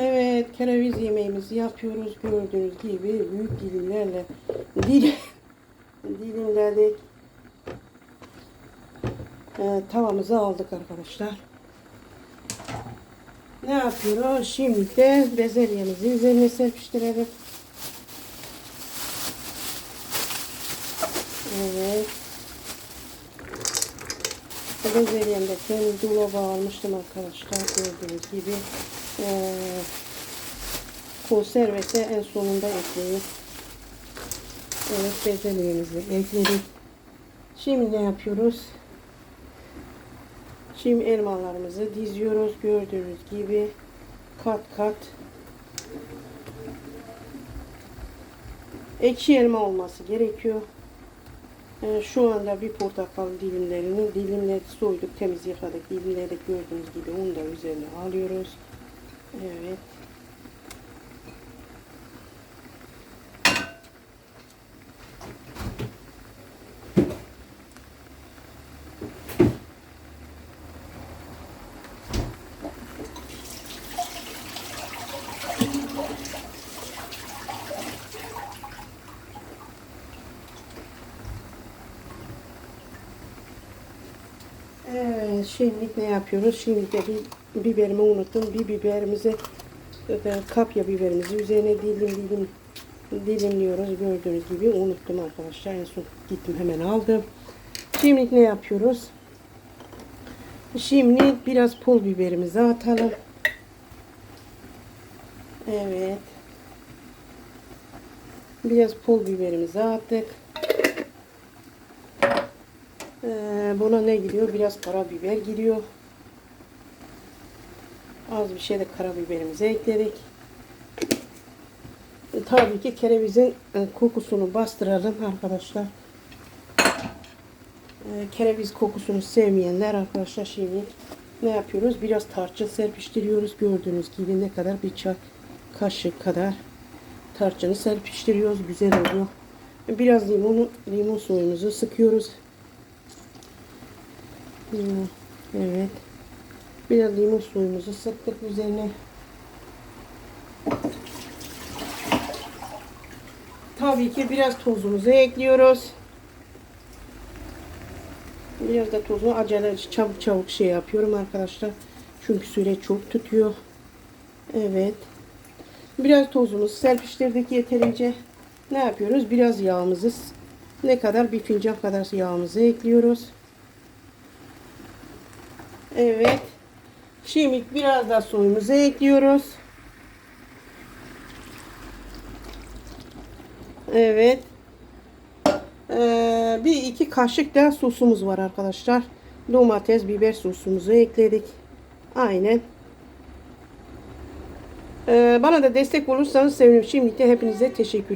Evet, kereviz yemeğimizi yapıyoruz. Gördüğünüz gibi büyük dilimlerle dil, dilimledik. Ee, tavamızı aldık arkadaşlar. Ne yapıyoruz? Şimdi de bezelyemizi üzerine serpiştirelim. Evet. Bezelyemde kendi dolaba almıştım arkadaşlar. Gördüğünüz gibi. Ee, konservese en sonunda ekleyin. Evet bezelyemizi ekledik. Şimdi ne yapıyoruz? Şimdi elmalarımızı diziyoruz. Gördüğünüz gibi kat kat. Ekşi elma olması gerekiyor. Ee, şu anda bir portakal dilimlerini dilimleri soyduk, temiz yıkadık. Dilimleri gördüğünüz gibi onu da üzerine alıyoruz. Evet. Evet, şimdi ne yapıyoruz? Şimdi de bir biberimi unuttum. Bir biberimizi kapya biberimizi üzerine dilim dilim dilimliyoruz. Gördüğünüz gibi unuttum arkadaşlar. En son gittim hemen aldım. Şimdi ne yapıyoruz? Şimdi biraz pul biberimizi atalım. Evet. Biraz pul biberimizi attık. Ee, buna ne giriyor? Biraz karabiber giriyor. Az bir şey de karabiberimizi ekledik. E, tabii ki kerevizin e, kokusunu bastıralım arkadaşlar. E, kereviz kokusunu sevmeyenler arkadaşlar şimdi ne yapıyoruz? Biraz tarçın serpiştiriyoruz. Gördüğünüz gibi ne kadar bir çay kaşık kadar tarçını serpiştiriyoruz. Güzel oluyor. Biraz limonu, limon suyumuzu sıkıyoruz. Limon. Evet. Biraz limon suyumuzu sıktık üzerine. Tabii ki biraz tuzumuzu ekliyoruz. Biraz da tuzu acele çabuk çabuk şey yapıyorum arkadaşlar. Çünkü süre çok tutuyor. Evet. Biraz tozumuzu serpiştirdik yeterince. Ne yapıyoruz? Biraz yağımızı ne kadar bir fincan kadar yağımızı ekliyoruz. Evet. Şimdi biraz da suyumuzu ekliyoruz. Evet. Ee, bir iki kaşık da sosumuz var arkadaşlar. Domates, biber sosumuzu ekledik. Aynen. Ee, bana da destek olursanız sevinirim. Şimdi de hepinize teşekkür ederim.